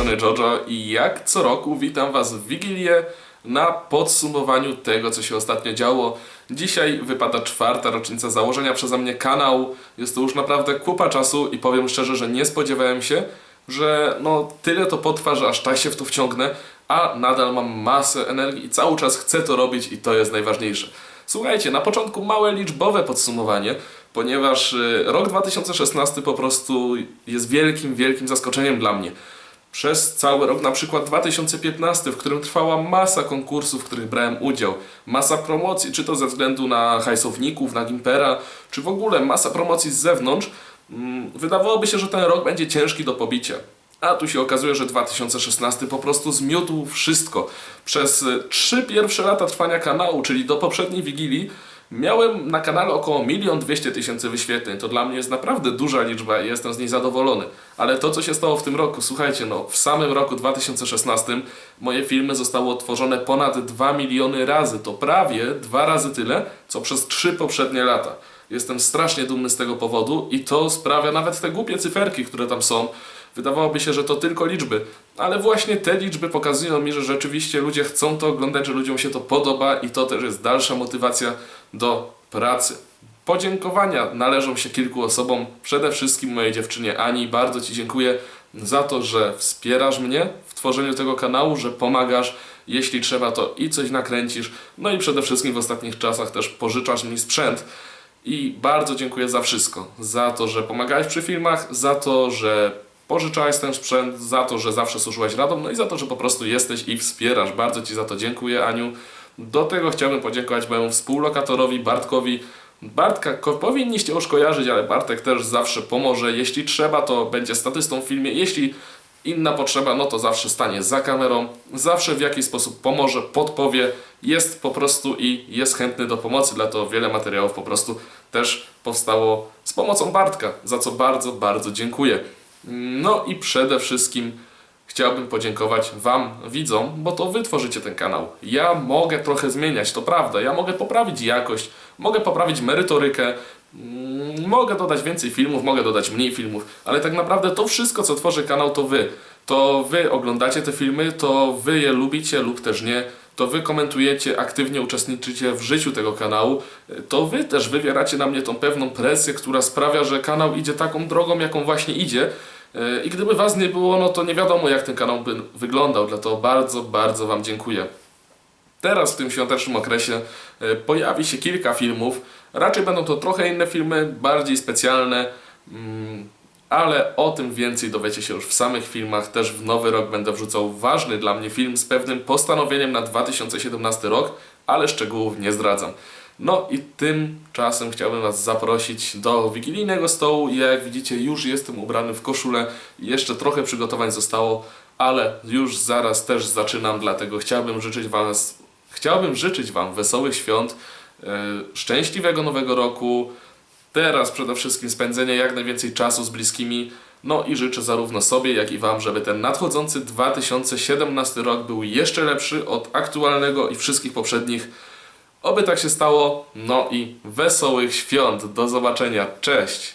strony Jojo i jak co roku witam Was w Wigilię na podsumowaniu tego, co się ostatnio działo. Dzisiaj wypada czwarta rocznica założenia przeze mnie kanału. Jest to już naprawdę kupa czasu i powiem szczerze, że nie spodziewałem się, że no tyle to potrwa, że aż tak się w to wciągnę, a nadal mam masę energii i cały czas chcę to robić i to jest najważniejsze. Słuchajcie, na początku małe liczbowe podsumowanie, ponieważ y, rok 2016 po prostu jest wielkim, wielkim zaskoczeniem dla mnie. Przez cały rok, na przykład 2015, w którym trwała masa konkursów, w których brałem udział, masa promocji, czy to ze względu na hajsowników, na Gimpera, czy w ogóle masa promocji z zewnątrz, mm, wydawałoby się, że ten rok będzie ciężki do pobicia. A tu się okazuje, że 2016 po prostu zmiótł wszystko. Przez y, trzy pierwsze lata trwania kanału, czyli do poprzedniej Wigilii, miałem na kanale około 1 200 tysięcy wyświetleń. To dla mnie jest naprawdę duża liczba i jestem z niej zadowolony. Ale to, co się stało w tym roku, słuchajcie, no w samym roku 2016 moje filmy zostały otworzone ponad 2 miliony razy. To prawie dwa razy tyle, co przez trzy poprzednie lata. Jestem strasznie dumny z tego powodu i to sprawia nawet te głupie cyferki, które tam są. Wydawałoby się, że to tylko liczby, ale właśnie te liczby pokazują mi, że rzeczywiście ludzie chcą to oglądać, że ludziom się to podoba i to też jest dalsza motywacja do pracy. Podziękowania należą się kilku osobom, przede wszystkim mojej dziewczynie Ani. Bardzo Ci dziękuję za to, że wspierasz mnie w tworzeniu tego kanału, że pomagasz. Jeśli trzeba, to i coś nakręcisz. No i przede wszystkim w ostatnich czasach też pożyczasz mi sprzęt. I bardzo dziękuję za wszystko. Za to, że pomagałeś przy filmach, za to, że pożyczałeś ten sprzęt, za to, że zawsze służyłeś radą, no i za to, że po prostu jesteś i wspierasz. Bardzo Ci za to dziękuję, Aniu. Do tego chciałbym podziękować mojemu współlokatorowi Bartkowi. Bartka powinniście już kojarzyć, ale Bartek też zawsze pomoże. Jeśli trzeba, to będzie statystą w filmie. Jeśli inna potrzeba, no to zawsze stanie za kamerą. Zawsze w jakiś sposób pomoże, podpowie. Jest po prostu i jest chętny do pomocy, dlatego wiele materiałów po prostu też powstało z pomocą Bartka, za co bardzo, bardzo dziękuję. No i przede wszystkim chciałbym podziękować Wam, widzom, bo to Wy tworzycie ten kanał. Ja mogę trochę zmieniać, to prawda. Ja mogę poprawić jakość, mogę poprawić merytorykę, mm, mogę dodać więcej filmów, mogę dodać mniej filmów, ale tak naprawdę to wszystko, co tworzy kanał, to Wy. To Wy oglądacie te filmy, to Wy je lubicie lub też nie. To Wy komentujecie, aktywnie uczestniczycie w życiu tego kanału. To Wy też wywieracie na mnie tą pewną presję, która sprawia, że kanał idzie taką drogą, jaką właśnie idzie. Yy, I gdyby Was nie było, no to nie wiadomo, jak ten kanał by wyglądał. Dlatego bardzo, bardzo Wam dziękuję. Teraz w tym świątecznym okresie e, pojawi się kilka filmów. Raczej będą to trochę inne filmy, bardziej specjalne, mm, ale o tym więcej dowiecie się już w samych filmach. Też w nowy rok będę wrzucał ważny dla mnie film z pewnym postanowieniem na 2017 rok, ale szczegółów nie zdradzam. No i tymczasem chciałbym Was zaprosić do wigilijnego stołu. Ja jak widzicie już jestem ubrany w koszulę. Jeszcze trochę przygotowań zostało, ale już zaraz też zaczynam, dlatego chciałbym życzyć Wam, chciałbym życzyć Wam wesołych świąt, e, szczęśliwego nowego roku, teraz przede wszystkim spędzenia jak najwięcej czasu z bliskimi. No i życzę zarówno sobie, jak i Wam, żeby ten nadchodzący 2017 rok był jeszcze lepszy od aktualnego i wszystkich poprzednich. Oby tak się stało. No i wesołych świąt. Do zobaczenia. Cześć.